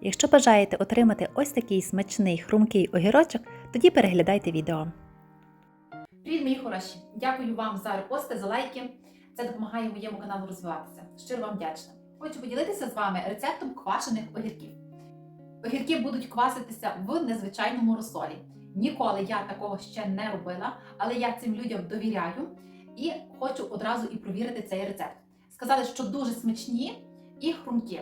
Якщо бажаєте отримати ось такий смачний хрумкий огірочок, тоді переглядайте відео. Привіт, мої хороші! Дякую вам за репости, за лайки. Це допомагає моєму каналу розвиватися. Щиро вам вдячна. Хочу поділитися з вами рецептом квашених огірків. Огірки будуть кваситися в незвичайному розсолі. Ніколи я такого ще не робила, але я цим людям довіряю і хочу одразу і провірити цей рецепт. Сказали, що дуже смачні і хрумкі.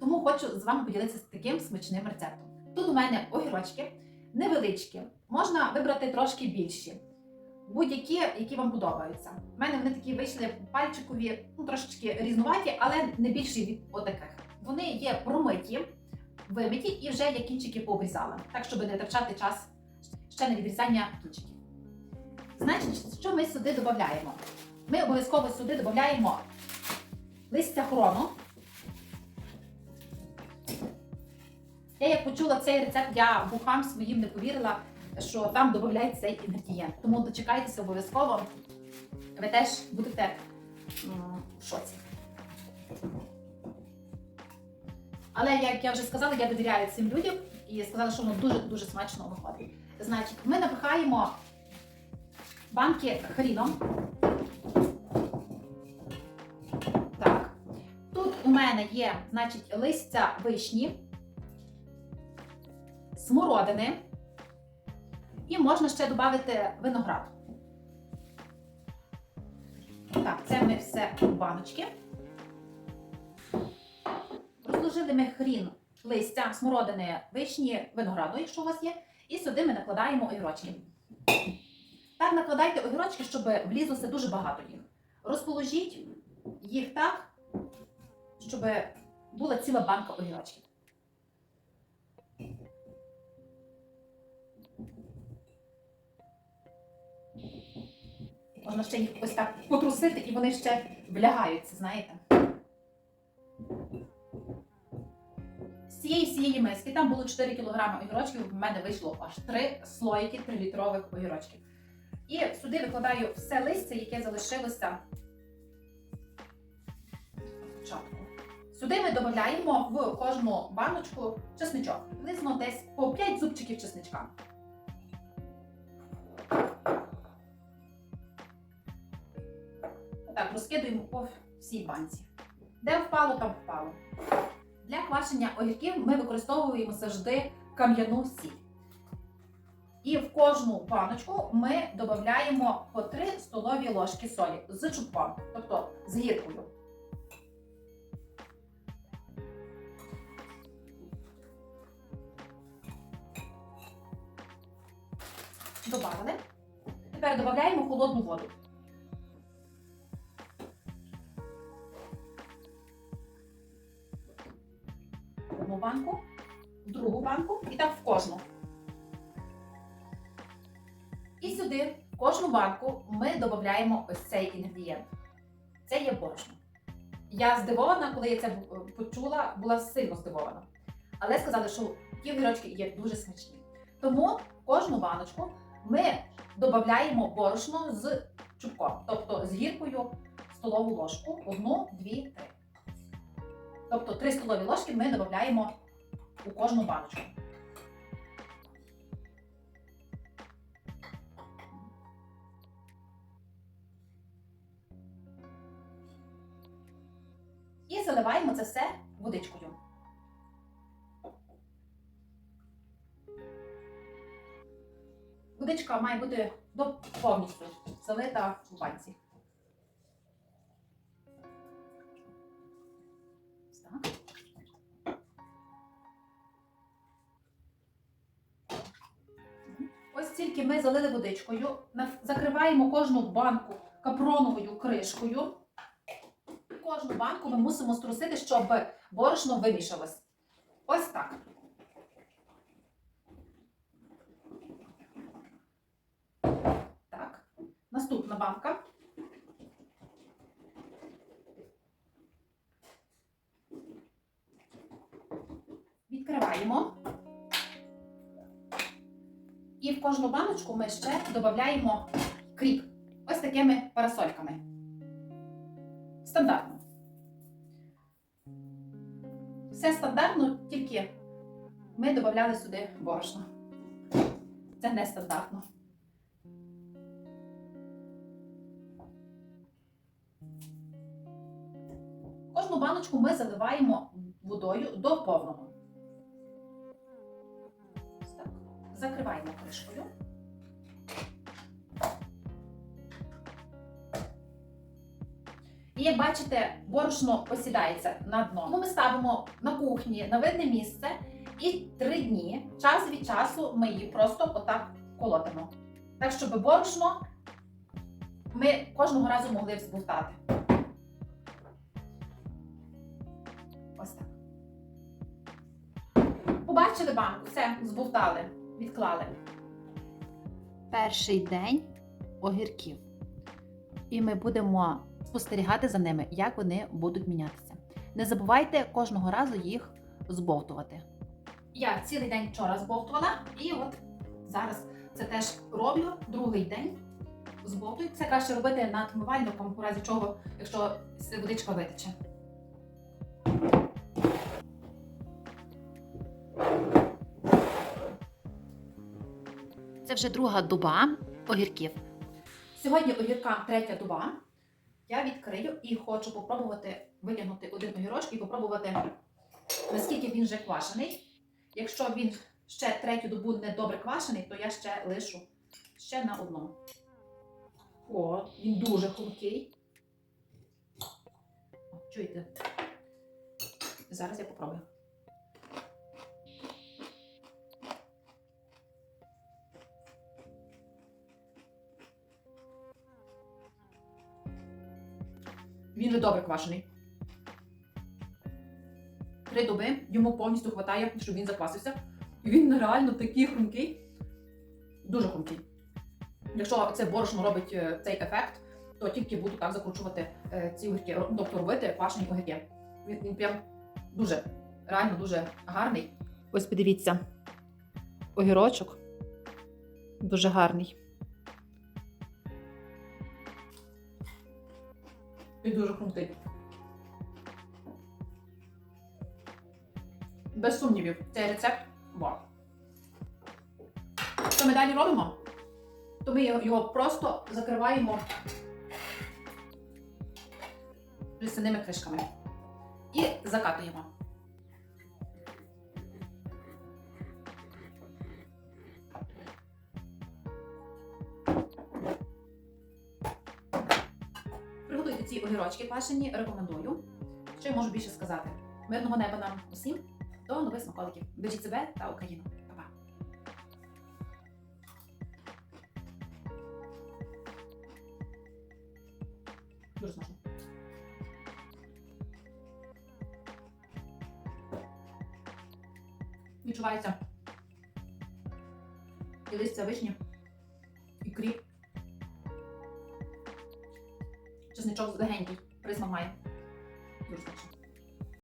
Тому хочу з вами поділитися таким смачним рецептом. Тут у мене огірочки невеличкі, можна вибрати трошки більші будь-які, які вам подобаються. У мене вони такі вийшли пальчикові, ну трошечки різнуваті, але не більші від отаких. Вони є промиті, вимиті і вже я кінчики пообрізала, так щоб не втрачати час ще на відрізання кінчиків. Значить, що ми сюди додаємо? Ми обов'язково сюди додаємо листя хрону. Я як почула цей рецепт, я вухам своїм не повірила що там додають цей інгредієнт. Тому дочекайтеся обов'язково. Ви теж будете в шоці. Але як я вже сказала, я довіряю цим людям і сказала, що воно дуже-дуже смачно виходить. Значить, ми напихаємо банки хріном. Так. Тут у мене є, значить, листя вишні, смородини. І можна ще додати виноград. Так, це ми все у баночки. Розложили ми хрін листя, смородини, вишні, винограду, якщо у вас є. І сюди ми накладаємо огірочки. Так накладайте огірочки, щоб влізлося дуже багато їх. Розположіть їх так, щоб була ціла банка огірочків. Можна ще їх ось так потрусити, і вони ще влягаються, знаєте. З цієї всієї миски там було 4 кг огірочків, в мене вийшло аж 3 слоїки 3-літрових огірочків. І сюди викладаю все листя, яке залишилося спочатку. Сюди ми додаємо в кожну баночку чесничок. Приблизно десь по 5 зубчиків чесничка. Так, розкидуємо по всій банці. Де впало, там впало. Для квашення огірків ми використовуємо завжди кам'яну сіль. І в кожну баночку ми додаємо по 3 столові ложки солі з чубком, тобто з гіркою. Добавили. Тепер додаємо холодну воду. Банку, в другу банку і так в кожну. І сюди, в кожну банку, ми додаємо ось цей інгредієнт. Це є борошно. Я здивована, коли я це почула, була сильно здивована. Але сказали, що ті огірочки є дуже смачні. Тому в кожну баночку ми додаємо борошно з чубком, тобто з гіркою столову ложку, одну, дві, три. Тобто 3 столові ложки ми додаємо у кожну баночку. І заливаємо це все водичкою. Водичка має бути повністю залита в банці. Ось ми залили водичкою, закриваємо кожну банку капроновою кришкою. Кожну банку ми мусимо струсити, щоб борошно вимішалось. Ось так. Так. Наступна банка. Відкриваємо. І в кожну баночку ми ще додаємо кріп. Ось такими парасольками. Стандартно. Все стандартно, тільки ми додавали сюди борошно. Це нестандартно. Кожну баночку ми заливаємо водою до повного. Закриваємо кришкою. І як бачите, борошно посідається на дно. Тому ми ставимо на кухні на видне місце і три дні, час від часу, ми її просто отак колотимо. Так, щоб борошно ми кожного разу могли взболтати. Ось так. Побачили банку, все, збовтали, відклали. Перший день огірків. І ми будемо спостерігати за ними, як вони будуть мінятися. Не забувайте кожного разу їх збовтувати. Я цілий день вчора збовтувала, і от зараз це теж роблю другий день. Збовтую. Це краще робити над умивальником, у разі чого, якщо водичка витече. Вже друга доба огірків. Сьогодні огірка третя доба. Я відкрию і хочу попробувати витягнути один огірочок і попробувати, наскільки він вже квашений. Якщо він ще третю добу не добре квашений, то я ще лишу ще на одному. О, він дуже хрумкий. Чуєте? Зараз я попробую. Він вже добре квашений. Три доби йому повністю вистачає, щоб він заквасився. І він реально такий хрумкий. Дуже хрумкий. Якщо це борошно робить е, цей ефект, то тільки буду так закручувати е, ці огірки, тобто робити квашені огірки. Він, він прям дуже, реально дуже гарний. Ось подивіться, огірочок дуже гарний. І дуже крутий. Без сумнівів, цей рецепт вау. Що ми далі робимо? То ми його- просто закриваємо лісяними кришками і закатуємо. Огірочки квашені, рекомендую. Що я можу більше сказати? Мирного неба нам усім, до нових смаколиків. Бережіть себе та Україну. Дуже смачно. Відчувається і листя вишні, і кріп. Чесничок легенький, присмак має. Дуже смачно.